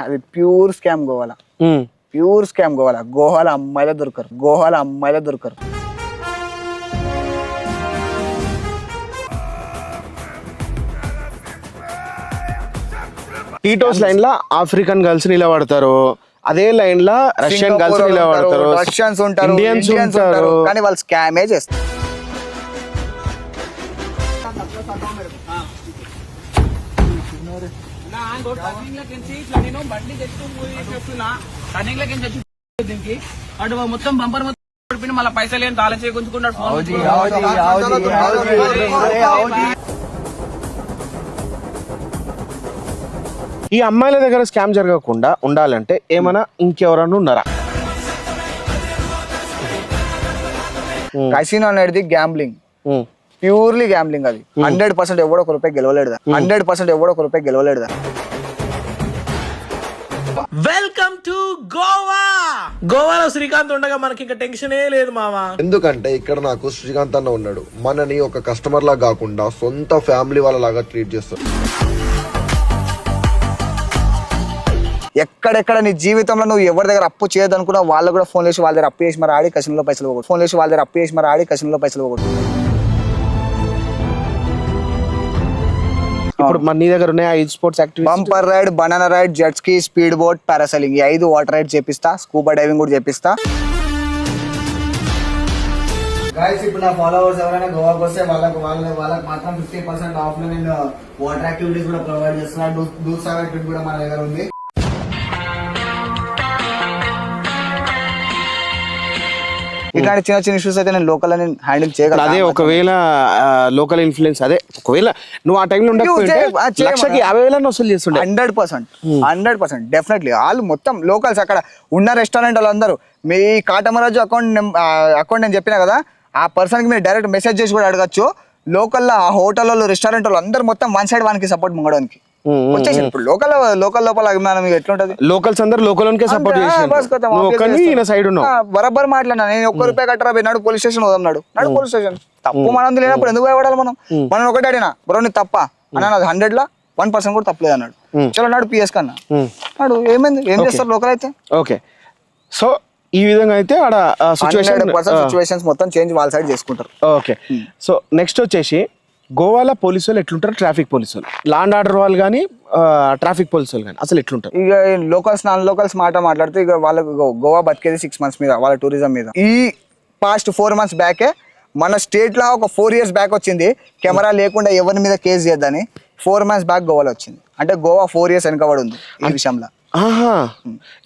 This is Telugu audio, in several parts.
అది ప్యూర్ స్కామ్ గోవాల. ప్యూర్ స్కామ్ గోవాల. గోవాల అమ్మాయిలే దొరకరు. గోవాల అమ్మాయిలే దొరకరు. టీటోస్ లైన్లో ఆఫ్రికన్ గర్ల్స్ నిలబడతారు. అదే లైన్లో రష్యన్ గర్ల్స్ నిలబడతారు. రష్యన్స్ ఉంటారు ఇండియన్స్ ఉంటారు. కానీ వాళ్ళు స్కామే చేస్తారు. టర్నింగ్ లకి తెచ్చి దీనికి. అటు మొత్తం బంపర్ మొత్తం మళ్ళీ పైసలు ఏం తాళం చేయకుంటున్నాడు ఈ అమ్మాయిల దగ్గర స్కామ్ జరగకుండా ఉండాలంటే ఏమైనా ఇంకెవరన్నా ఉన్నారా? కసినో అనేది గ్యాంబ్లింగ్. ప్యూర్లీ గ్యాంబ్లింగ్ అది. హండ్రెడ్ పర్సెంట్ ఎవడో ఒక రూపాయి గెలవలేడు హండ్రెడ్ పర్సెంట్ ఎవడో ఒక రూపాయి గెలవలేడు వెల్కమ్ టు గోవా! గోవాలో శ్రీకాంత్ ఉండగా మనకి ఇంకా టెన్షనే లేదు మావా ఎందుకంటే ఇక్కడ నాకు శ్రీకాంత్ అన్న ఉన్నాడు. మనని ఒక కస్టమర్ లా కాకుండా సొంత ఫ్యామిలీ వాళ్ళ లాగా ట్రీట్ చేస్తాడు. ఎక్కడెక్కడ నీ జీవితంలో నువ్వు ఎవరి దగ్గర అప్పు చేయదనుకున్నా వాళ్ళు కూడా ఫోన్ చేసి వాళ్ళ దగ్గర అప్పు చేసి మరి ఆడి కసినలో పైసలు పోగొట్టు. ఫోన్ చేసి వాళ్ళ దగ్గర అప్పు చేసి మరి ఆడి కసినలో పైసలు పోగొట్టు. ఇప్పుడు మన నీ దగ్గర ఉన్నాయి ఐదు sports activities? Bumper ride banana ride jet ski speed boat parasailing. ఈ ఐదు వాటర్ రైడ్ చేపిస్తా. స్కూబా డైవింగ్ కూడా చేపిస్తా. గైస్ ఇప్పుడు నా ఫాలోవర్స్ ఎవరైనా గోవాకి వస్తే వాళ్ళకి వాళ్ళ వాళ్ళకి మాత్రం ఫిఫ్టీ పర్సెంట్ ఆఫ్లో నేను వాటర్ యాక్టివిటీస్ కూడా ప్రొవైడ్ చేస్తున్నా దూద్ సాగర్ ట్రిప్ కూడా మన దగ్గర ఉంది. ఇట్లాంటి చిన్న చిన్న ఇష్యూస్ అయితే నేను లోకల్ అని హ్యాండిల్ చేయగలను అదే ఒకవేళ లోకల్ ఇన్ఫ్లుయెన్స్ అదే ఒకవేళ నువ్వు ఆ టైంలో. లక్షకి యాభై వేలని వసూలు చేస్తుండే. Hundred percent hundred percent definitely వాళ్ళు మొత్తం లోకల్స్ అక్కడ ఉన్న రెస్టారెంట్ వాళ్ళందరూ. మీ కాటమరాజు అకౌంట్ అకౌంట్ నేను చెప్పిన కదా ఆ పర్సన్కి మీరు డైరెక్ట్ మెసేజ్ చేసి కూడా అడగచ్చు. లోకల్ ఆ హోటల్ వాళ్ళు రెస్టారెంట్ వాళ్ళు అందరూ మొత్తం వన్ సైడ్ వానికి సపోర్ట్ ముంగడానికి. వచ్చేసి ఇప్పుడు లోకల్ లోకల్ లోపల అభిమానం ఎట్లుంటది? లోకల్స్ అందరు లోకల్కే సపోర్ట్ చేసి సైడ్ బరాబర్ మాట్లాడినా. నేను ఒక్క రూపాయి కట్టరా నడు పోలీస్ స్టేషన్ పోదాం నడు. Police station. తప్పు మనం లేనప్పుడు ఎందుకు భయపడాలి మనం? మనం ఒకటే అడిగినా బ్రో నీ తప్ప? అన్న హండ్రెడ్ లా? వన్ పర్సెంట్ కూడా తప్పలేదు అన్నాడు. చలో నాడు పిఎస్ కన్నా నాడు ఏమైంది? ఏం చేస్తారు లోకల్ అయితే? ఓకే. సో ఈ విధంగా అయితే ఆడ సిచ్యువేషన్ మొత్తం చేంజ్ వాళ్ళ సైడ్ చేసుకుంటారు. ఓకే. సో నెక్స్ట్ వచ్చేసి గోవాలో పోలీసు వాళ్ళు ఎట్లుంటారు? ట్రాఫిక్ పోలీసు వాళ్ళు లాండ్ ఆర్డర్ వాళ్ళు కానీ ట్రాఫిక్ పోలీసు వాళ్ళు కానీ అసలు ఎట్లుంటారు? ఇక లోకల్స్ నాన్ లోకల్స్ మాట మాట్లాడితే ఇక వాళ్ళకు గోవా బతికేది సిక్స్ మంత్స్ మీద వాళ్ళ టూరిజం మీద. ఈ పాస్ట్ ఫోర్ మంత్స్ బ్యాకే మన స్టేట్లో ఒక ఫోర్ ఇయర్స్ బ్యాక్ వచ్చింది. కెమెరా లేకుండా ఎవరి మీద కేసు చేయొద్దని ఫోర్ మంత్స్ బ్యాక్ గోవాలో వచ్చింది. అంటే గోవా ఫోర్ ఇయర్స్ వెనకబడి ఉంది ఈ విషయంలో.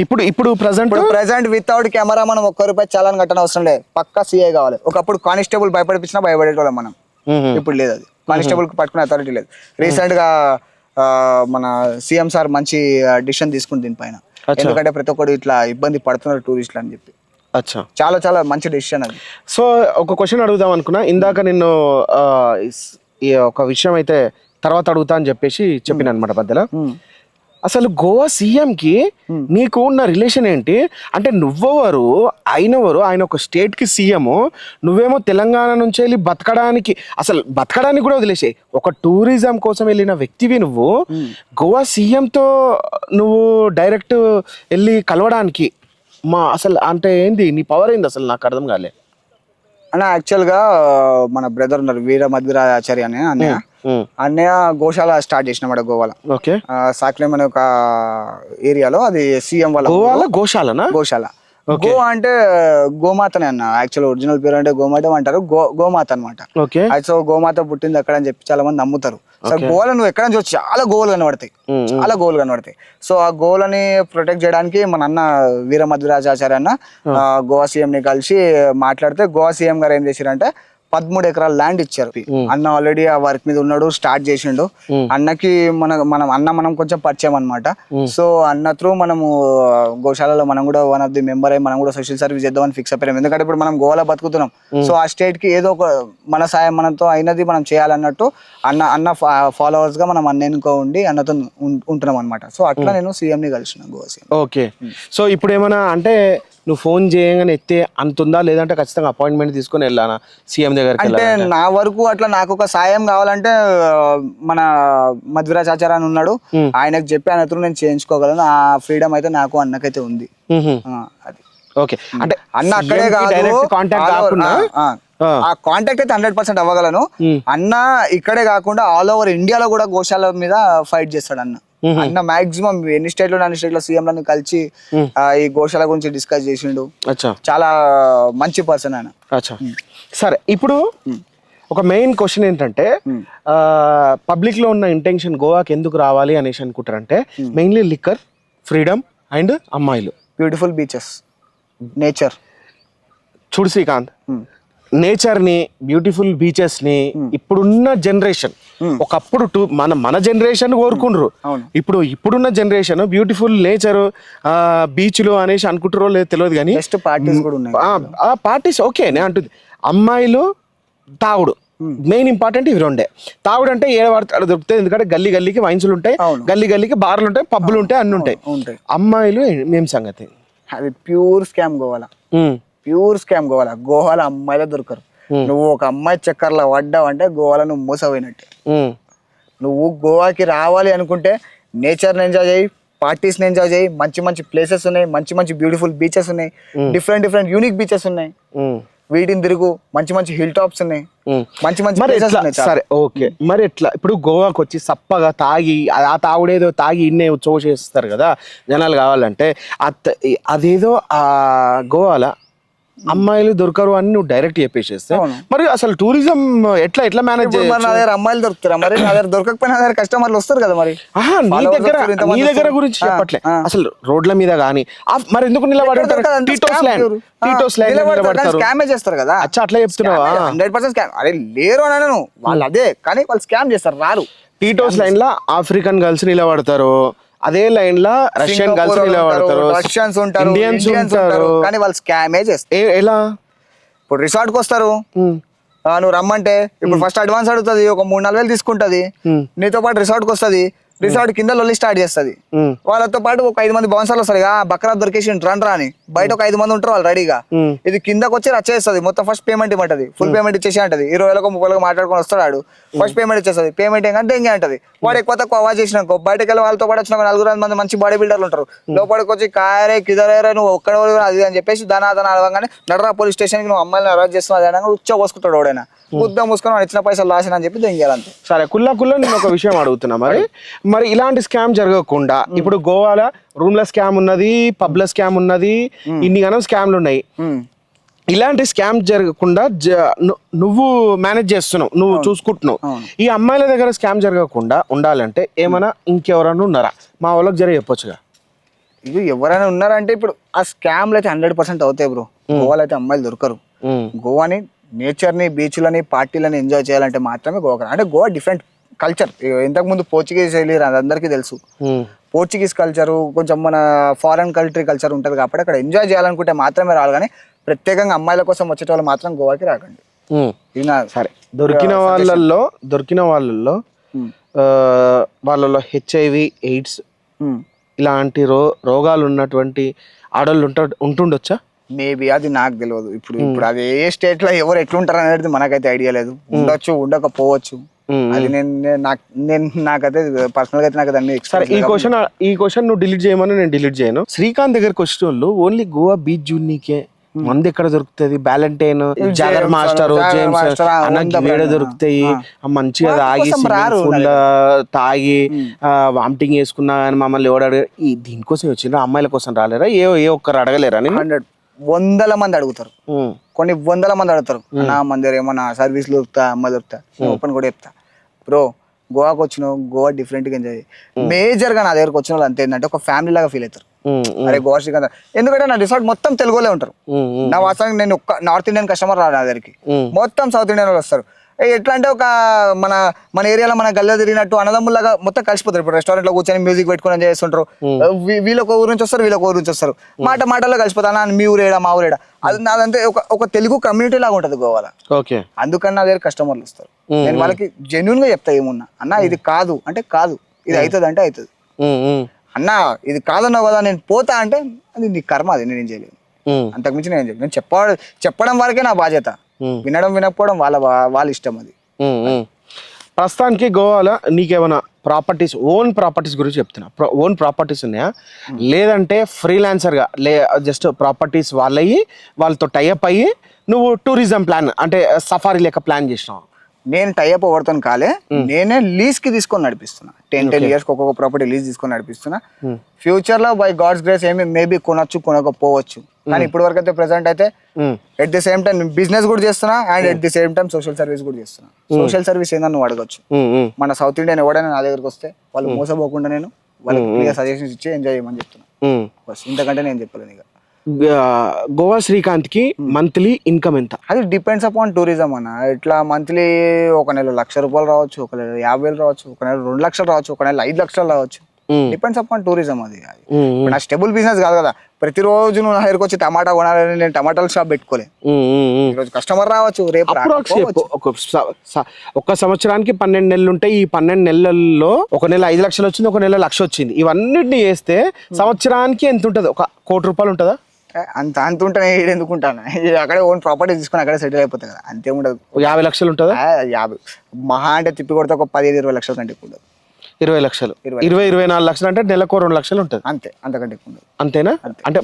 ఇప్పుడు ఇప్పుడు ఇప్పుడు ప్రెసెంట్ వితౌట్ కెమెరా మనం ఒక్క రూపాయి చలాన్ కట్టని అవసరం లేదు. పక్కా సీఏ కావాలి. ఒకప్పుడు కానిస్టేబుల్ భయపడిపించినా భయపడేటోళ్ళం మనం. ఇప్పుడు లేదు అది. కానిస్టేబుల్కి పట్టుకునే అథారిటీ లేదు. రీసెంట్గా మన సీఎం సార్ మంచి డిసిషన్ తీసుకుంది దీనిపైన. ఎందుకంటే ప్రతి ఒక్కరు ఇట్లా ఇబ్బంది పడుతున్నారు టూరిస్టులు అని చెప్పి. అచ్చా. చాలా చాలా మంచి డెసిషన్ అది. సో ఒక క్వశ్చన్ అడుగుదాం అనుకున్నా. ఇందాక నిన్ను ఒక విషయం అయితే తర్వాత అడుగుతా అని చెప్పేసి చెప్పిన అనమాట మధ్యలో అసలు గోవా సీఎం కి నీకు ఉన్న రిలేషన్ ఏంటి? అంటే నువ్వెవరు? ఆయనెవరు ఆయన ఒక స్టేట్కి సీఎం. నువ్వేమో తెలంగాణ నుంచి వెళ్ళి బతకడానికి అసలు బతకడానికి కూడా వదిలేసే ఒక టూరిజం కోసం వెళ్ళిన వ్యక్తివి నువ్వు. గోవా సీఎం తో నువ్వు డైరెక్ట్ వెళ్ళి కలవడానికి మా అసలు అంటే ఏంది? నీ పవర్ ఏంది అసలు? నాకు అర్థం కాలే. అన్న యాక్చువల్గా మన బ్రదర్ ఉన్నారు వీర మధ్వరాచార్య అని అన్నయ్య. ఉమ్. అన్నయ్య గోశాల స్టార్ట్ చేసినమాట గోవాలో. ఓకే. సాక్లేం అనే ఒక ఏరియాలో అది సీఎం వాళ్ళ. గోవాలో? గోశాలనా? గోశాల. గో అంటే గోమాతనే అన్న. యాక్చువల్ ఒరిజినల్ పేరు అంటే గోమాత అంటారు. గో గోమాత అనమాట సో గోమాత పుట్టింది అక్కడ అని చెప్పి చాలా మంది నమ్ముతారు. సో గోవాలో నువ్వు ఎక్కడ నుంచి చాలా గోవులు కనబడతాయి. చాలా గోవులు కనబడతాయి. సో ఆ గోవులని ప్రొటెక్ట్ చేయడానికి మన అన్న వీర మధురాజాచార్య అన్న ఆ, గోవా సీఎం ని కలిసి మాట్లాడితే గోవా సీఎం గారు ఏం చేశారంటే పదమూడు ఎకరాల ల్యాండ్ ఇచ్చారు. అన్న ఆల్రెడీ ఆ వర్క్ మీద ఉన్నాడు స్టార్ట్ చేసిండు. అన్నకి మన మనం అన్న మనం కొంచెం పరిచయం అనమాట సో అన్న త్రూ మనము గోశాలలో మనం కూడా వన్ ఆఫ్ ది మెంబర్ అయ్యి మనం కూడా సోషల్ సర్వీస్ చేద్దామని ఫిక్స్ అయిపోయాం ఎందుకంటే ఇప్పుడు మనం గోవాలో బతుకుతున్నాం. సో ఆ స్టేట్కి ఏదో ఒక మన సాయం మనతో అయినది మనం చేయాలన్నట్టు అన్న అన్న ఫాలోవర్స్గా మనం అన్నెనుకో ఉండి అన్నతో ఉంటున్నాం అనమాట సో అట్లా నేను సీఎం ని కలిసిన గోవా సీఎం ఓకే. సో ఇప్పుడు ఏమైనా అంటే నువ్వు ఫోన్ చేయగానే ఎత్తే అంత ఉందా? లేదంటే ఖచ్చితంగా అపాయింట్మెంట్ తీసుకొని వెళ్ళానా? సీఎం దగ్గరికి అంటే? నా వరకు అట్లా నాకు ఒక సాయం కావాలంటే మన మధ్వరాజ్ ఆచార్య అని ఉన్నాడు. ఆయనకు చెప్పి ఆయన నేను చేయించుకోగలను. ఆ ఫ్రీడమ్ అయితే నాకు అన్నకైతే ఉంది. అది. ఓకే. అంటే అన్న అక్కడే కాదు. కాంటాక్ట్ కాకుండా. ఆ కాంటాక్ట్ అయితే హండ్రెడ్ పర్సెంట్ అవ్వగలను. అన్న ఇక్కడే కాకుండా ఆల్ ఓవర్ ఇండియాలో కూడా గోశాల మీద ఫైట్ చేస్తాడు అన్న. అన్న మాక్సిమం ఎన్ని స్టేట్లో అన్ని స్టేట్లో సీఎం లను కలిసి ఈ గోశాల గురించి డిస్కస్ చేసిండు. అచ్చా. చాలా మంచి పర్సన్ ఆయన. అచ్చా. సరే ఇప్పుడు ఒక మెయిన్ క్వశ్చన్ ఏంటంటే పబ్లిక్లో ఉన్న ఇంటెన్షన్ గోవాకి ఎందుకు రావాలి అనేసి అనుకుంటారంటే మెయిన్లీ లిక్కర్ ఫ్రీడమ్ అండ్ అమ్మాయిలు. బ్యూటిఫుల్ బీచెస్ నేచర్ చూడు శ్రీకాంత్. నేచర్ని బ్యూటిఫుల్ బీచెస్ని ఇప్పుడున్న జనరేషన్. ఒకప్పుడు టూ మన మన జనరేషన్ కోరుకుండ్రు. అవును. ఇప్పుడు ఇప్పుడున్న జనరేషన్ బ్యూటిఫుల్ నేచర్ బీచ్లు అనేసి అనుకుంటారో లేదో తెలియదు కానీ పార్టీస్ ఓకే నేను అంటుంది. అమ్మాయిలు తాగుడు. మెయిన్ ఇంపార్టెంట్ ఇవి రెండే. తాగుడు అంటే ఏ వాడతాడు దొరుకుతాయి. ఎందుకంటే గల్లీ గల్లీకి వైన్సులు ఉంటాయి. గల్లీ గల్లీకి బార్లు ఉంటాయి పబ్బులు ఉంటాయి అన్ని ఉంటాయి. అమ్మాయిలు మేము సంగతి? అది ప్యూర్ స్కామ్ గోవాల. ఉమ్, ప్యూర్ స్కామ్ గోవాల. గోవాల అమ్మాయిలే దొరకరు. నువ్వు ఒక అమ్మాయి చక్కర్లో పడ్డావంటే గోవాల నువ్వు మోసపోయినట్టే. నువ్వు గోవాకి రావాలి అనుకుంటే నేచర్ని ఎంజాయ్ చేయి పార్టీస్ని ఎంజాయ్ చేయి మంచి మంచి ప్లేసెస్ ఉన్నాయి మంచి మంచి బ్యూటిఫుల్ బీచెస్ ఉన్నాయి డిఫరెంట్ డిఫరెంట్ యూనిక్ బీచెస్ ఉన్నాయి. వీటిని తిరుగు మంచి మంచి హిల్ టాప్స్ ఉన్నాయి. మంచి మంచి. సరే ఓకే. మరి ఎట్లా? ఇప్పుడు గోవాకి వచ్చి సప్పగా తాగి ఆ- తాగుడేదో తాగి ఇన్నే ఉత్సవ చేస్తారు కదా జనాలు కావాలంటే అత్త- అదేదో ఆ గోవాల అమ్మాయిలు దొరకరు అని నువ్వు డైరెక్ట్ చెప్పేసేస్తే. మరి అసలు టూరిజం ఎట్లా ఎట్లా మేనేజ్ నా దగ్గర అమ్మాయిలు దొరుకుతారా? మరి నా దగ్గర దొరకకపోయినా దగ్గర కస్టమర్లు వస్తారు కదా మరి. నీ దగ్గర నీ దగ్గర. గురించి చెప్పట్లే. అసలు రోడ్ల మీద కానీ మరి ఎందుకు నిలబడి ఎక్కడ దొరకదు అంతా టీటోస్ ల్యాండ్ టీటోస్ ల్యాండ్ నిలబడతారు, నిలబడతారు ఏ చేస్తారు కదా. అచ్చా అట్లా చెప్తున్నావా? హండ్రెడ్ పర్సెంట్ స్కామ్ అరే లేరు అని వాళ్ళు అదే కానీ వాళ్ళు స్కామ్ చేస్తారు రారు. టీటోస్ లైన్లో ఆఫ్రికన్ గర్ల్స్ నిలబడతారు. అదే లైన్లో రష్యన్ గర్ల్స్ నిలబడతారు. రష్యన్స్ ఉంటారు ఇండియన్స్ ఉంటారు కానీ వాళ్ళు స్కామే చేస్తారు. ఎలా? ఇప్పుడు రిసార్ట్కి వస్తారు నువ్వు రమ్మంటే ఇప్పుడు ఫస్ట్ అడ్వాన్స్ అడుగుతుంది ఒక మూడు నాలుగు వేలు తీసుకుంటది. నీతో పాటు రిసార్ట్కి వస్తుంది. రిసార్ట్ కింద లొల్లి స్టార్ట్ చేస్తుంది. వాళ్ళతో పాటు ఒక ఐదు మంది బౌన్సర్లు వస్తారు ఇక. బక్రా దొరికేసి రన్ రాని. బయట ఒక ఐదు మంది ఉంటారు వాళ్ళు రెడీగా ఇది కిందకి వచ్చి రచ్చేస్తుంది మొత్తం ఫస్ట్ పేమెంట్ ఇవ్వటది ఫుల్ పేమెంట్ ఇచ్చేసి అంటది. ఇరవై వేలకు ముప్పై వేలకు మాట్లాడుకొని వస్తాడు ఫస్ట్ పేమెంట్ ఇచ్చేస్తుంది. పేమెంట్ ఏంటంటే ఇంకే అంటది వాడు ఎక్కువ తక్కువ అవాజ్ చేసినాకో బయటకు వెళ్ళి వాళ్ళతో పాటు వచ్చిన నలుగురు మంది మంచి బాడీ బిల్డర్లు ఉంటారు. లోపలికి వచ్చి కాయరే కిదరేరే నువ్వు ఒక్కడ అది అని చెప్పేసి దాని అతను అడగగానే నడరా పోలీస్ స్టేషన్కి నువ్వు అమ్మాయిని అరెస్ట్ చేస్తున్నావు అది అనగా ఉచ్చ పోసుకుంటాడు వాడైనా. బుద్ధ మూసుకొని ఇచ్చిన పైసలు లాసిన అని చెప్పి దెంగేయాలంతే సరే కుల్లా కుల్లా నేను ఒక విషయం అడుగుతున్నా మరి. మరి ఇలాంటి స్కామ్ జరగకుండా ఇప్పుడు గోవాల రూమ్లో స్కామ్ ఉన్నది పబ్లో స్కామ్ ఉన్నది ఇన్ని గనం స్కామ్లు ఉన్నాయి. ఇలాంటి స్కామ్ జరగకుండా నువ్వు మేనేజ్ చేస్తున్నావు నువ్వు చూసుకుంటున్నావు. ఈ అమ్మాయిల దగ్గర స్కామ్ జరగకుండా ఉండాలంటే ఏమైనా ఇంకెవరైనా ఉన్నారా? మా వాళ్ళకి జర చెప్పొచ్చుగా. ఇది ఎవరైనా ఉన్నారంటే ఇప్పుడు ఆ స్కామ్లు అయితే హండ్రెడ్ పర్సెంట్ అవుతాయి బ్రో. గోవాలో అయితే అమ్మాయిలు దొరకరు. గోవాని నేచర్ని బీచ్లని పార్టీలని ఎంజాయ్ చేయాలంటే మాత్రమే గోవా అంటే గోవా డిఫరెంట్ కల్చర్ ఇంతకు ముందు పోర్చుగీస్ వెళ్ళి అది అందరికీ తెలుసు. పోర్చుగీస్ కల్చరు కొంచెం మన ఫారెన్ కంట్రీ కల్చర్ ఉంటుంది కాబట్టి అక్కడ ఎంజాయ్ చేయాలనుకుంటే మాత్రమే రావాలి కానీ ప్రత్యేకంగా అమ్మాయిల కోసం వచ్చేటోళ్ళు మాత్రం గోవాకి రాకండి. ఉమ్. ఇది నా సరే. దొరికిన వాళ్ళల్లో దొరికిన వాళ్ళల్లో వాళ్ళలో హెచ్ఐవి ఎయిడ్స్. ఇలాంటి రో రోగాలు ఉన్నటువంటి ఆడవాళ్ళు ఉంట ఉంటుండొచ్చా? మేబీ అది నాకు తెలియదు ఇప్పుడు ఇప్పుడు అది ఏ స్టేట్లో ఎవరు ఎట్లుంటారు అనేది మనకైతే ఐడియా లేదు. ఉండొచ్చు ఉండకపోవచ్చు. అది నేను నాకు నేను నాకైతే పర్సనల్గా అయితే నాకు దాన్ని సరే ఈ క్వశ్చన్ ఈ క్వశ్చన్ నువ్వు డిలీట్ చేయమని నేను డిలీట్ చేయను. శ్రీకాంత్ దగ్గరకు వచ్చిన వాళ్ళు ఓన్లీ గోవా బీచ్ జూన్నీకే మంది ఎక్కడ దొరుకుతుంది? బ్యాలంటైన్ జాగర్ మాస్టర్ జేమ్స్ వేడ దొరుకుతాయి. మంచిగా తాగి పూల్ తాగి వామిటింగ్ వేసుకున్నా కానీ మమ్మల్ని ఎవడు ఈ దీనికోసం వచ్చిండ్రా అమ్మాయిల కోసం రాలేరా? ఏ ఏ ఒక్కరు అడగలేరా హండ్రెడ్ వందల మంది అడుగుతారు. కొన్ని వందల మంది అడుగుతారు. నా మన దగ్గర ఏమన్నా సర్వీస్ దొరుకుతా అమ్మ దొరుకుతా ఓపెన్ కూడా చెప్తా. బ్రో గోవాకి వచ్చినావు గోవా డిఫరెంట్గా ఎంజాయ్ మేజర్గా నా దగ్గరకు వచ్చిన వాళ్ళు అంతే ఏంటంటే ఒక ఫ్యామిలీ లాగా ఫీల్ అవుతారు. ఉమ్, ఉమ్, అరే గోవా శ్రీకాంత్. ఎందుకంటే నా రిసార్ట్ మొత్తం తెలుగులో ఉంటారు. నా వాస్తవానికి నేను ఒక్క నార్త్ ఇండియన్ కస్టమర్ రాదు నా దగ్గరికి. మొత్తం సౌత్ ఇండియన్ వాళ్ళు వస్తారు. ఎట్లా అంటే ఒక మన మన ఏరియాలో మన గల్ల తిరిగినట్టు అన్నదమ్ములాగా మొత్తం కలిసిపోతారు. ఇప్పుడు రెస్టారెంట్లో కూర్చొని మ్యూజిక్ పెట్టుకుని చేస్తుంటారు. వీళ్ళొక ఊరు నుంచి వస్తారు వీళ్ళొక ఊరు నుంచి వస్తారు. మాట మాటల్లో కలిసిపోతారు అన్న మీ ఊరేడా మా ఊరేడా? అది నాదంతే ఒక ఒక తెలుగు కమ్యూనిటీ లాగా ఉంటుంది గోవాలో. ఓకే. అందుకని నా దగ్గర కస్టమర్లు వస్తారు. నేను వాళ్ళకి జెన్యున్గా చెప్తా ఏమున్నా అన్న ఇది కాదు. అంటే కాదు. ఇది అవుతుంది అంటే అవుతుంది అన్న ఇది కాదన్నావు కదా నేను పోతా అంటే అది నీ కర్మ అది నేను చేయలేదు అంతకుమించి నేను చెప్పను నేను చెప్ప చెప్పడం వరకే నా బాధ్యత. వినడం వినకపోవడం వాళ్ళ వాళ్ళ ఇష్టం అది. ప్రస్తుతానికి గోవాలో నీకేమైనా ప్రాపర్టీస్ ఓన్ ప్రాపర్టీస్ గురించి చెప్తున్నా. ఓన్ ప్రాపర్టీస్ ఉన్నాయా? లేదంటే ఫ్రీలాన్సర్గా లే జస్ట్ ప్రాపర్టీస్ వాళ్ళయి వాళ్ళతో టైఅప్ అయ్యి నువ్వు టూరిజం ప్లాన్ అంటే సఫారీ లెక్క ప్లాన్ చేసినావు? నేను టైఅప్ ఓవర్తో కాలే నేనే లీజ్కి తీసుకొని నడిపిస్తున్నా. టెన్ టెన్ ఇయర్స్ ఒక్కొక్క ప్రాపర్టీ లీజ్ తీసుకొని నడిపిస్తున్నా. ఫ్యూచర్లో బై గాడ్స్ గ్రేస్ ఏమి మేబీ కొనొచ్చు కొనకపోవచ్చు. కానీ ఇప్పటి వరకు అయితే ప్రెసెంట్ అయితే at the same time business కూడా చేస్తున్నా and at the same time social service కూడా చేస్తున్నా. సోషల్ సర్వీస్ ఏందని నువ్వు అడగచ్చు. మన సౌత్ ఇండియన్ ఎవడైనా నా దగ్గరకు వస్తే వాళ్ళు మోసపోకుండా నేను వాళ్ళకి సజెషన్స్ ఇచ్చి ఎంజాయ్ చేయమని చెప్తున్నా. బస్ ఇంతకంటే నేను చెప్పలేను ఇక. గోవా శ్రీకాంత్కి మంత్లీ ఇన్కమ్ ఎంత? అది డిపెండ్స్ అపాన్ టూరిజం అన్న. ఇట్లా మంత్లీ ఒక నెల లక్ష రూపాయలు రావచ్చు ఒక నెల యాభై వేలు రావచ్చు ఒక నెల రెండు లక్షలు రావచ్చు ఒక నెల ఐదు లక్షలు రావచ్చు. డిపెండ్స్ అపాన్ టూరిజం అది. నా స్టెబుల్ బిజినెస్ కాదు కదా. ప్రతిరోజు నువ్వు నా దగ్గరకు వచ్చి టమాటా కొనాలని నేను టమాటాల షాప్ పెట్టుకోలే. ఈరోజు కస్టమర్ రావచ్చు రేపు. ఒక సంవత్సరానికి పన్నెండు నెలలు ఉంటాయి ఈ పన్నెండు నెలల్లో ఒక నెల ఐదు లక్షలు వచ్చింది ఒక నెల లక్ష వచ్చింది. ఇవన్నిటిని చేస్తే సంవత్సరానికి ఎంత ఉంటుంది? ఒక కోటి రూపాయలు ఉంటుందా? అంత అంత ఉంటే నేను ఎందుకుంటాను అక్కడే ఓన్ ప్రాపర్టీ తీసుకొని అక్కడే సెటిల్ అయిపోతుంది కదా. అంతే ఉండదు. యాభై లక్షలు ఉంటుందా? యాభై. మహా అంటే తిప్పి కొడితే ఒక పదిహేను ఇరవై లక్షల కంటే ఉండదు. ఇరవై లక్షలు. ఇరవై. ఇరవై నాలుగు లక్షలు అంటే నెలకు రెండు లక్షలు ఉంటుంది. అంతే అంతకంటే ఎక్కువ అంతేనా? అంటే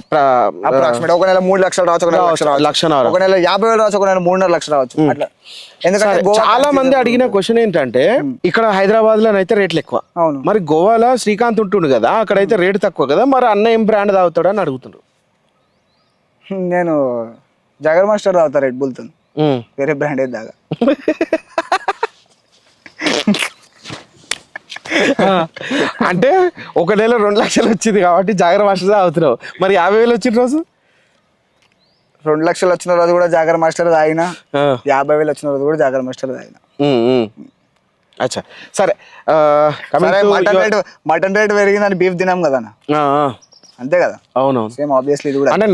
అప్రాక్సిమేట్ ఒక నెల మూడు లక్షలు రావచ్చు ఒక నెల లక్ష. ఒక నెల యాభై వేలు రావచ్చు ఒక నెల మూడున్నర లక్షలు రావచ్చు. అట్లా. ఎందుకంటే చాలా మంది అడిగిన క్వశ్చన్ ఏంటంటే ఇక్కడ హైదరాబాద్లో అయితే రేట్లు ఎక్కువ. అవును. మరి గోవాలో శ్రీకాంత్ ఉంటుండు కదా అక్కడైతే రేటు తక్కువ కదా మరి అన్న ఏం బ్రాండ్ తాగుతాడు అని అడుగుతుండ్రు నేను జగర్ మాస్టర్ తాగుతా రెడ్ బుల్తో. వేరే బ్రాండ్ ఏది దాగా అంటే ఒక నెల రెండు లక్షలు వచ్చింది కాబట్టి జాగ్రత్త మాస్టర్ అవుతున్నావు. మరి యాభై వేలు వచ్చిన రోజు? రెండు లక్షలు వచ్చిన రోజు కూడా జాగర్ మాస్టర్ తాగిన. ఆ. యాభై వేలు వచ్చిన రోజు కూడా జాగర్ మాస్టర్ తాగిన. ఉమ్. అచ్చా. సరే మటన్ రేట్ మటన్ రేట్ పెరిగిందని బీఫ్ తినాం కదా. అంతే కదా? అవునవును. సేమ్ ఆబ్వియస్లీ ఇది కూడా. అంటే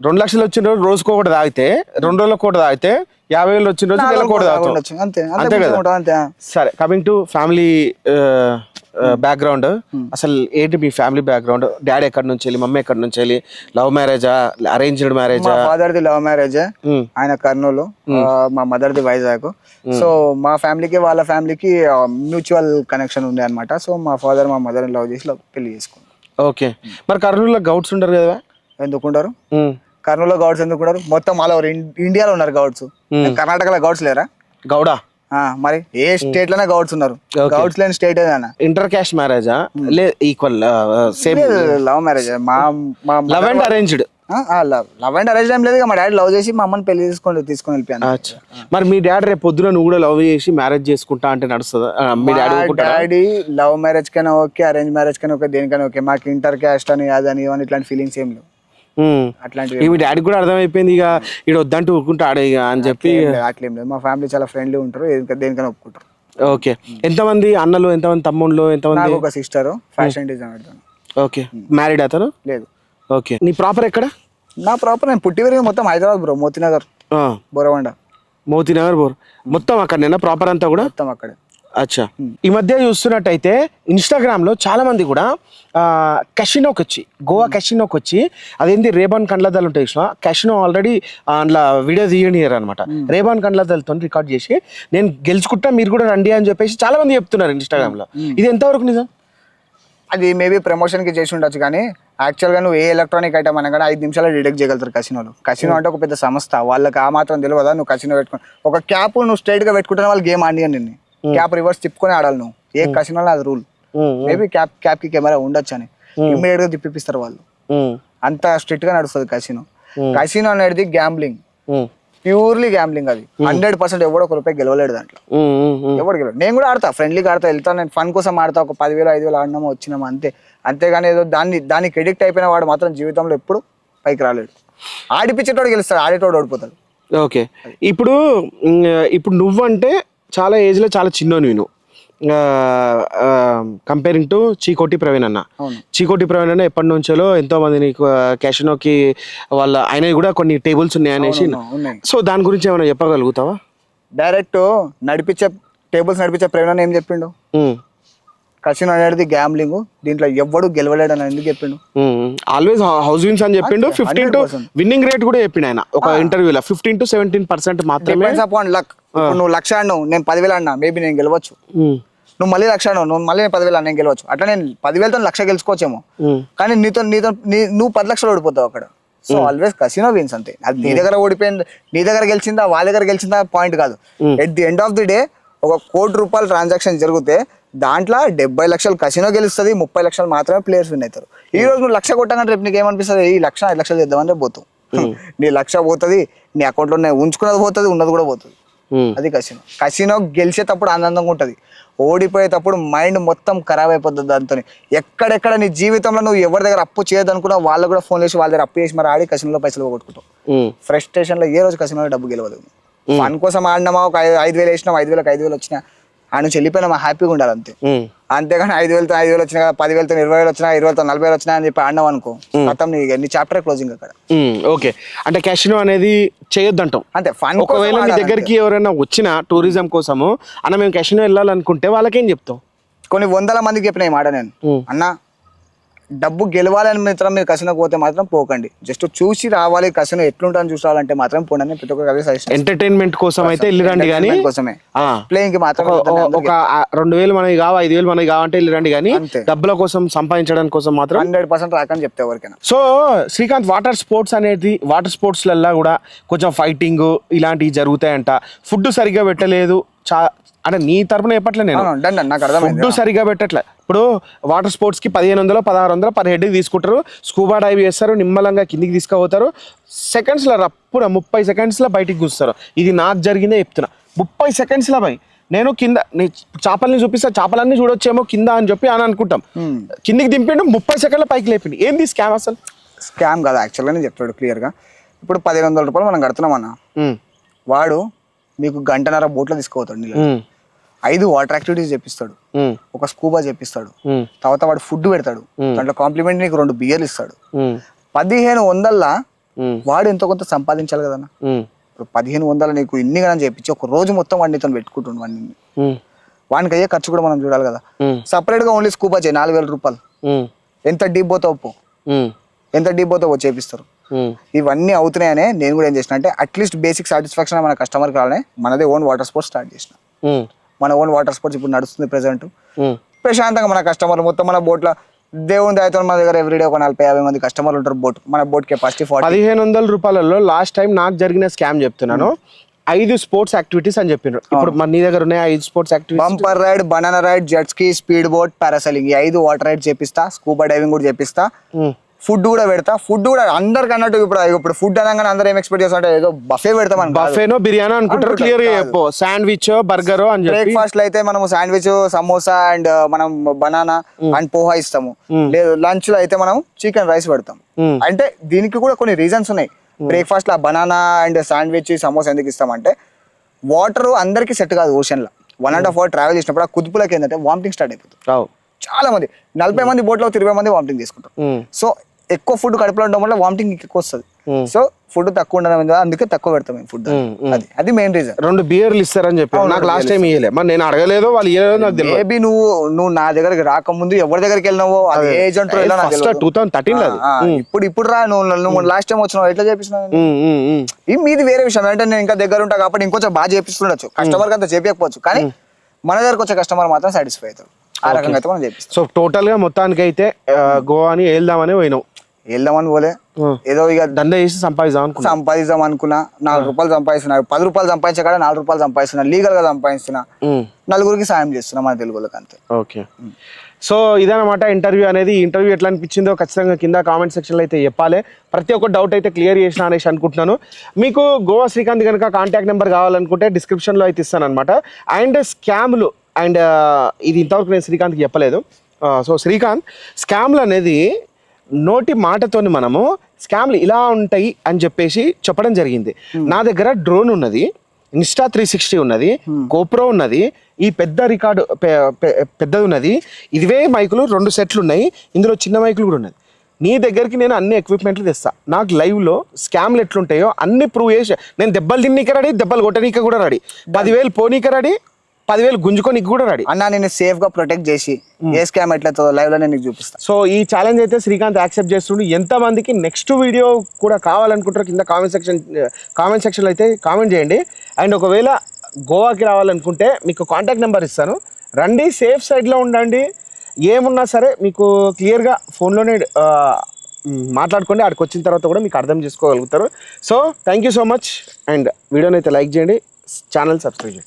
రెండు లక్షలు వచ్చిన రోజు రోజుకు ఒకటి తాగితే రెండు రోజులకు ఒకటి తాగితే యాభై వేలు వచ్చిన రోజు నెలకు ఒకటి. అంతే కదా? సరే కమింగ్ టు ఫ్యామిలీ బ్యాక్గ్రౌండ్ అసలు ఏంటి మీ ఫ్యామిలీ బ్యాక్గ్రౌండ్ డాడీ ఎక్కడి నుంచి వెళ్ళి మమ్మీ ఎక్కడి నుంచి వెళ్ళి లవ్ మ్యారేజా అరేంజ్డ్ మ్యారేజా father the love marriage Hmm. ఆయన కర్నూలు ఆ, మా మదర్ ది వైజాగ్ సో మా ఫ్యామిలీకి వాళ్ళ ఫ్యామిలీకి మ్యూచువల్ కనెక్షన్ ఉంది అనమాట సో మా ఫాదర్ మా మదర్ లవ్ చేసి పెళ్ళి చేసుకున్నాం. ఓకే మరి కర్నూలులో గౌడ్స్ ఉండరు కదా? ఎందుకుంటారు ఉమ్. కర్నూలులో గౌడ్స్ ఎందుకుంటారు మొత్తం ఆల్ ఓవర్ ఇండియాలో ఉన్నారు గౌడ్స్. కర్ణాటకలో గౌడ్స్ లేరా? గౌడా? ఆ, మరి ఏ స్టేట్లోనే గౌడ్స్ ఉన్నారు? గౌడ్స్ లేని స్టేట్ ఏదైనా? ఇంటర్ క్యాస్ట్ మ్యారేజా లే ఈక్వల్ సేమ్ లవ్ మ్యారేజ్ మా మా love and arranged love love and arrange ఏం లేదు మా డాడీ లవ్ చేసి మా అమ్మని పెళ్ళి తీసుకొని తీసుకొని వెళ్ళిపోయాను. మరి మీ డాడీ రేపు పొద్దున నువ్వు కూడా లవ్ చేసి మ్యారేజ్ చేసుకుంటా అంటే నడుస్తుందా? మీ డాడీ? డాడీ లవ్ మ్యారేజ్ కైనా ఓకే అరేంజ్ మ్యారేజ్ కైనా ఓకే దేనికైనా ఓకే. మాకు ఇంటర్ క్యాస్ట్ అని అదని ఇవని ఇట్లాంటి ఫీలింగ్స్ ఏం లేవు. అట్లాంటివి మీ డాడీ కూడా అర్థమైపోయింది ఇక ఇడు వద్దంటూ ఊరుకుంటాడు ఇక అని చెప్పి అట్లేం లేదు. మా ఫ్యామిలీ చాలా ఫ్రెండ్లీ ఉంటారు దేనిక- దేనికైనా ఒప్పుకుంటారు. ఓకే. ఎంతమంది అన్నలు ఎంతమంది తమ్ముళ్ళు ఎంతమంది? నాకు ఒక sister fashion designer okay. Married అతను? లేదు. ఓకే. నీ ప్రాపర్ ఎక్కడ? నా ప్రాపర్ నేను పుట్టి పెరిగి మొత్తం హైదరాబాద్ బ్రో మోతినగర్ బోరవండ. మోతీనగర్ బోర్. మొత్తం అక్కడ నిన్న ప్రాపర్ అంతా కూడా? మొత్తం అక్కడే. అచ్చా. ఈ మధ్య చూస్తున్నట్టయితే ఇన్స్టాగ్రామ్లో చాలా మంది కూడా కషినోకి వచ్చి గోవా కషినోకి వచ్చి అదేంటి రేబాన్ కండ్లద్దాలు ఉంటాయి చూసిన కషినో ఆల్రెడీ అందులో వీడియో తీయనియర్ అనమాట రేబాన్ కండ్లద్దాలతో రికార్డ్ చేసి నేను గెలుచుకుంటా మీరు కూడా రండి అని చెప్పేసి చాలా మంది చెప్తున్నారు ఇన్స్టాగ్రామ్లో ఇది ఎంతవరకు నిజం? అది మేబీ ప్రమోషన్కి చేసి ఉండొచ్చు కానీ యాక్చువల్గా నువ్వు ఏ ఎలక్ట్రానిక్ ఐటమ్ అనగా ఐదు నిమిషాలు డిడక్ట్ చేయగలుగుతారు కసినోలు కసినో అంటే ఒక పెద్ద సంస్థ. వాళ్ళకి ఆ మాత్రం తెలియదా నువ్వు కసినో పెట్టుకో ఒక క్యాప్ నువ్వు స్ట్రైట్గా పెట్టుకుంటే వాళ్ళు గేమ్ ఆడి నిన్ను. క్యాప్ రివర్స్ తిప్పుకొని ఆడాలి నువ్వు. ఏ కసినోలో అది రూల్. మేబీ క్యాప్ క్యాప్కి కెమెరా ఉండొచ్చు అని ఇమ్మీడియట్గా తిప్పిస్తారు వాళ్ళు అంత స్ట్రిక్ట్గా నడుస్తుంది కసినో కసినో అనేది గ్యాంబ్లింగ్ ప్యూర్లీ గ్యాంబ్లింగ్ అది. హండ్రెడ్ పర్సెంట్ ఎవడో ఒక రూపాయి గెలవలేడు దాంట్లో. ఎవడు గెలవడు. నేను కూడా ఆడతా. ఫ్రెండ్లీగా ఆడతా. వెళ్తాను నేను ఫన్ కోసం ఆడతా. ఒక పదివేలు ఐదు వేలు ఆడినామో వచ్చినామో అంతే. అంతేగాని ఏదో దాన్ని దానికి ఎడిక్ట్ అయిపోయిన వాడు మాత్రం జీవితంలో ఎప్పుడు పైకి రాలేడు. ఆడిపించేటోడు గెలుస్తాడు. ఆడేటోడు ఓడిపోతాడు. ఓకే ఇప్పుడు ఇప్పుడు నువ్వంటే చాలా ఏజ్లో చాలా చిన్నోని నువ్వు కంపేరింగ్ టు చీకోటి ప్రవీణ్ అన్న. చీకోటి ప్రవీణ్ అన్న ఎప్పటి నుంచో ఎంతో మంది నీకు క్యాషనోకి వాళ్ళ ఆయన కూడా కొన్ని టేబుల్స్ ఉన్నాయి అనేసి అవును, ఉన్నాయి. సో దాని గురించి ఏమైనా చెప్పగలుగుతావా? డైరెక్ట్ నడిపించే టేబుల్స్ నడిపించే ప్రవీణ్ ఏం చెప్పిండు? కసినో అనేది గ్యాంబ్లింగ్ దీంట్లో ఎవ్వడు గెలవలేడు అని ఎందుకు చెప్పిండు? ఆల్వేస్ హౌస్ విన్స్ అని చెప్పిండు. Fifteen to 100%. విన్నింగ్ రేట్ కూడా చెప్పిండు ఆయన. ఒక ఇంటర్వ్యూలో ఫిఫ్టీన్ టు సెవెంటీన్ పర్సెంట్ మాత్రమే లక్ ఇప్పుడు నువ్వు లక్ష అన్నావు నేను పదివేలు అన్నా మేబీ నేను గెలవచ్చు. నువ్వు మళ్ళీ లక్ష అన్నావు నువ్వు మళ్ళీ నేను పదివేలు అన్నా నేను గెలవచ్చు. అట్లా నేను పదివేలతో లక్ష గెలుచుకోవచ్చేమో. కానీ నీతో నీతో నువ్వు పది లక్షలు ఓడిపోతావు అక్కడ. సో ఆల్వేస్ కసినో విన్స్ అంతే. అది నీ దగ్గర ఓడిపోయింది నీ దగ్గర గెలిచిందా వాళ్ళ దగ్గర గెలిచిందా పాయింట్ కాదు. At the end of the day ఒక కోటి రూపాయల ట్రాన్సాక్షన్ జరిగితే దాంట్లో డెబ్బై లక్షలు కసినో గెలుస్తుంది ముప్పై లక్షలు మాత్రమే ప్లేయర్స్ విన్ అవుతారు. ఈ రోజు నువ్వు లక్ష కొట్టగానే రేపు నీకు ఏమనిపిస్తుంది ఈ లక్ష ఐదు లక్షలు చేద్దామని రేపు పోతావు. నీ లక్ష పోతుంది నీ అకౌంట్లో ఉంచుకున్నది పోతుంది ఉన్నది కూడా పోతుంది. అది కసినో కసినో గెలిచేటప్పుడు ఆనందంగా ఉంటుంది. ఓడిపోయేటప్పుడు మైండ్ మొత్తం ఖరాబ్ అయిపోతుంది దాంతో ఎక్కడెక్కడ నీ జీవితంలో నువ్వు ఎవరి దగ్గర అప్పు చేయదనుకున్నా వాళ్ళు కూడా ఫోన్ చేసి వాళ్ళ దగ్గర అప్పు చేసి మరి ఆడి కసినోలో పైసలు పోగొట్టుకుంటావు. ఫ్రస్ట్రేషన్లో ఏ రోజు కసినోలో డబ్బు గెలవదు ఫన్ కోసం ఆడినామా? ఒక ఐదు వేలు వేసినాం ఐదు వేలకు ఐదు వేలు వచ్చినా? ఆ నుంచి వెళ్ళిపోయినా హ్యాపీగా ఉండాలి అంతే. అంతేగాని ఐదు వేలతో ఐదు వేలు వచ్చినా పది వేలతో ఇరవై వేలు వచ్చినా ఇరవై వేలతో నలభై వేలు వచ్చినా అని చెప్పి ఆడినాం అనుకో మొత్తం నీ నీ చాప్టర్ క్లోజింగ్ అక్కడ? ఓకే. అంటే క్యాషినో అనేది చేయొద్దంటాం. అంతే ఫన్ ఒకవేళ నీ దగ్గరికి ఎవరైనా వచ్చినా టూరిజం కోసము అన్న మేము క్యాషినో వెళ్ళాలనుకుంటే వాళ్ళకేం చెప్తావు? కొన్ని వందల మందికి చెప్పిన ఈ మాట నేను. అన్న డబ్బు గెలవాలని మాత్రం మీరు కసినకు పోతే మాత్రం పోకండి. జస్ట్ చూసి రావాలి కసినో ఎట్లుంటుందని చూసి రావాలంటే మాత్రం పోండి. ప్రతి ఒక్కరు సజెషన్ ఎంటర్టైన్మెంట్ కోసం అయితే వెళ్ళిరండి కానీ కోసమే. ప్లేయింగ్కి మాత్రం ఒక- రెండు వేలు మనకి కావు ఐదు వేలు మనకి కావంటే వెళ్ళిరండి కానీ. డబ్బుల కోసం సంపాదించడం కోసం మాత్రం హండ్రెడ్ పర్సెంట్ రాకని చెప్తే ఎవరికైనా. సో శ్రీకాంత్ వాటర్ స్పోర్ట్స్ అనేది వాటర్ స్పోర్ట్స్లల్లో కూడా కొంచెం ఫైటింగ్ ఇలాంటివి జరుగుతాయంట. ఫుడ్ సరిగ్గా పెట్టలేదు అంటే నీ తరపున చెప్పట్లే నేను. నాకు అర్థమైంది. ఫుడ్ సరిగ్గా పెట్టట్లే. ఇప్పుడు వాటర్ స్పోర్ట్స్కి పదిహేను వందలు పదహారు వందలు పర్ హెడ్ తీసుకుంటారు. స్కూబా డైవ్ చేస్తారు నిమ్మలంగా కిందికి తీసుకుపోతారు. సెకండ్స్లో రప్పున ముప్పై సెకండ్స్లో బయటికి కూస్తారు. ఇది నాకు జరిగిందే చెప్తున్నా. ముప్పై సెకండ్స్లో బై నేను కింద నీ చేపల్ని చూపిస్తా చేపలన్నీ చూడొచ్చేమో కింద అని చెప్పి అని అనుకుంటాం. కిందికి దింపిండు ముప్పై సెకండ్ల పైకి లేపిండు. ఏంది స్కామ్ అసలు? స్కామ్ కాదు యాక్చువల్గా నేను చెప్తాడు క్లియర్గా. ఇప్పుడు పదిహేను వందల రూపాయలు మనం కడుతున్నాం అన్న. వాడు మీకు గంటన్నర బోట్లో తీసుకుపోతాడు నీళ్ళు ఐదు వాటర్ యాక్టివిటీస్ చెప్పిస్తాడు ఒక స్కూబా చెప్పిస్తాడు తర్వాత వాడు ఫుడ్ పెడతాడు. దాంట్లో కాంప్లిమెంట్ నీకు రెండు బియర్లు ఇస్తాడు. పదిహేను వందల్లా వాడు ఎంతో కొంత సంపాదించాలి కదన్న ఇప్పుడు పదిహేను వందలు నీకు ఇన్ని గణం చేపించి ఒక రోజు మొత్తం వాడిని పెట్టుకుంటుండు వాడిని. వానికి అయ్యే ఖర్చు కూడా మనం చూడాలి కదా. ఉమ్, సపరేట్గా ఓన్లీ స్కూబా చేయి నాలుగు వేల రూపాయలు. ఎంత డీప్ పోతావు ఎంత డీప్ పోతావో చేపిస్తారు. ఇవన్నీ అవుతున్నాయనే నేను కూడా ఏం చేసిన అంటే అట్లీస్ట్ బేసిక్ సాటిస్ఫాక్షన్ మన కస్టమర్కి రాలే మనదే ఓన్ వాటర్ స్పోర్ట్స్ స్టార్ట్ చేసిన. ఉమ్, మన ఓన్ వాటర్ స్పోర్ట్స్ ఇప్పుడు నడుస్తుంది ప్రెసెంట్ ఉమ్, ప్రశాంతంగా మన కస్టమర్ మొత్తం మన బోట్లో దేవుని దయతో మన దగ్గర ఎవ్రీడే ఒక నలభై యాభై మంది కస్టమర్లు ఉంటారు బోట్ మన బోట్ కెపాసిటీ పదిహేను వందల రూపాయలలో లాస్ట్ టైం నాకు జరిగిన స్కామ్ చెప్తున్నాను. ఐదు స్పోర్ట్స్ యాక్టివిటీస్ అని చెప్పిండ్రు ఇప్పుడు మన నీ దగ్గర ఉన్నాయి ఐదు sports activities bumper ride banana ride jet ski speed boat parasailing ఐదు వాటర్ రైడ్ చేపిస్తా స్కూబా డైవింగ్ కూడా చేపిస్తా. ఫుడ్ కూడా పెడతా. ఫుడ్ కూడా అందరికి అన్నట్టు ఇప్పుడు ఇప్పుడు ఫుడ్ అనగానే అందరూ ఏం ఎక్స్పెక్ట్ చేస్తారంటే ఏదో బఫే పెడతాం బఫేనో బిర్యానీ అనుకుంటారు క్లియర్. చెప్పు. శాండ్విచ్ బర్గర్ అని చెప్పి. బ్రేక్ఫాస్ట్లో అయితే మనం శాండ్విచ్ సమోసా అండ్ మనం బనానా అండ్ పోహా ఇస్తాము. లేదు లంచ్లో అయితే మనం చికెన్ రైస్ పెడతాం. మ్మ్. అంటే దీనికి కూడా కొన్ని రీజన్స్ ఉన్నాయి. బ్రేక్ఫాస్ట్లో బనానా అండ్ శాండ్విచ్ సమోసా ఎందుకు ఇస్తామంటే వాటర్ అందరికి సెట్ కాదు ఓషన్లో. One and half hour travel చేసినప్పుడు ఆ కుదుపులకి ఏంటంటే వామిటింగ్ స్టార్ట్ అయిపోతుంది. చాలా మంది. నలభై మంది బోట్లో ఇరవై మంది వామిటింగ్ తీసుకుంటారు. సో ఎక్కువ ఫుడ్ కడుపులో ఉండడం వల్ల వామిటింగ్ ఎక్కువ వస్తుంది సో ఫుడ్ తక్కువ ఉండడం అందుకే తక్కువ పెడతాం మేము ఫుడ్ అది అది మెయిన్ రీజన్ రెండు బియర్లు ఇస్తారని చెప్పి నాకు లాస్ట్ టైం ఇయ్యలే. మరి నేను అడగలేదో వాళ్ళు ఇయ్యలేదో నాకు తెలియదు. మేబీ నువ్వు నువ్వు నా దగ్గరికి రాకముందు ఎవరి దగ్గరికి వెళ్ళినావో అది ఏజెంట్ టూ థౌసండ్ థర్టీన్ ఇప్పుడు ఇప్పుడు రా నువ్వు నువ్వు లాస్ట్ టైం వచ్చినావు? ఎట్లా చేపిస్తున్నావు మీది వేరే విషయం. అంటే నేను ఇంకా దగ్గర ఉంటా కాబట్టి ఇంకొంచెం బాగా చేపిస్తుండొచ్చు. కస్టమర్ అంత చేపించకపోవచ్చు కానీ మన దగ్గరకు వచ్చే కస్టమర్ మాత్రం సాటిస్ఫై అవుతారు. ఆ రకంగా అయితే మనం చేపిస్తాం. సో టోటల్గా మొత్తానికి అయితే గోవాని వెళ్దామని పోయినావు వెళ్దామని పోలే. ఏదో ఇక దందా చేసి సంపాదిద్దాం అనుకున్నా. సంపాదిద్దాం అనుకున్నా నాలుగు రూపాయలు సంపాదిస్తున్నా పది రూపాయలు సంపాదించే కాడ నాలుగు రూపాయలు సంపాదిస్తున్నా లీగల్గా సంపాదిస్తున్నా. నలుగురికి సాయం చేస్తున్నా మన తెలుగులకు అంతే. ఓకే సో ఇదనమాట ఇంటర్వ్యూ అనేది. ఇంటర్వ్యూ ఎట్లా అనిపించిందో ఖచ్చితంగా కింద కామెంట్ సెక్షన్లో అయితే చెప్పాలి. ప్రతి ఒక్క డౌట్ అయితే క్లియర్ చేసిన అనేసి అనుకుంటున్నాను. మీకు గోవా శ్రీకాంత్ కనుక కాంటాక్ట్ నెంబర్ కావాలనుకుంటే డిస్క్రిప్షన్లో అయితే ఇస్తాను అనమాట అండ్ స్కామ్లు అండ్ ఇది ఇంతవరకు నేను శ్రీకాంత్కి చెప్పలేదు. సో శ్రీకాంత్ స్కామ్లు అనేది నోటి మాటతోని మనము స్కామ్లు ఇలా ఉంటాయి అని చెప్పేసి చెప్పడం జరిగింది. నా దగ్గర డ్రోన్ ఉన్నది ఇన్స్టా త్రీ సిక్స్టీ ఉన్నది గోప్రో ఉన్నది ఈ పెద్ద రికార్డు పెద్దది ఉన్నది ఇదివే మైకులు రెండు సెట్లు ఉన్నాయి ఇందులో చిన్న మైకులు కూడా ఉన్నది. నీ దగ్గరికి నేను అన్ని ఎక్విప్మెంట్లు తెస్తా. నాకు లైవ్లో స్కామ్లు ఎట్లుంటాయో అన్ని ప్రూవ్ చేసి నేను దెబ్బలు తిన్నీక రెడీ దెబ్బలు కొట్టనీక కూడా రెడీ. పదివేలు పోనీక రెడీ పదివేలు గుంజుకొని కూడా రెడీ అన్న నేను సేఫ్గా ప్రొటెక్ట్ చేసి ఏ స్కామ్ ఎట్లతో లైవ్లో నేను నీకు చూపిస్తా. సో ఈ ఛాలెంజ్ అయితే శ్రీకాంత్ యాక్సెప్ట్ చేస్తుండు. ఎంత మందికి నెక్స్ట్ వీడియో కూడా కావాలనుకుంటారో కింద కామెంట్ సెక్షన్ కామెంట్ సెక్షన్లో అయితే కామెంట్ చేయండి. అండ్ ఒకవేళ గోవాకి రావాలనుకుంటే మీకు కాంటాక్ట్ నెంబర్ ఇస్తాను. రండి సేఫ్ సైడ్లో ఉండండి. ఏమున్నా సరే మీకు క్లియర్గా ఫోన్లోనే మాట్లాడుకోండి. ఆడికి వచ్చిన తర్వాత కూడా మీకు అర్థం చేసుకోగలుగుతారు. So thank you so much and వీడియోని అయితే లైక్ చేయండి. ఛానల్ సబ్స్క్రైబ్ చేయండి.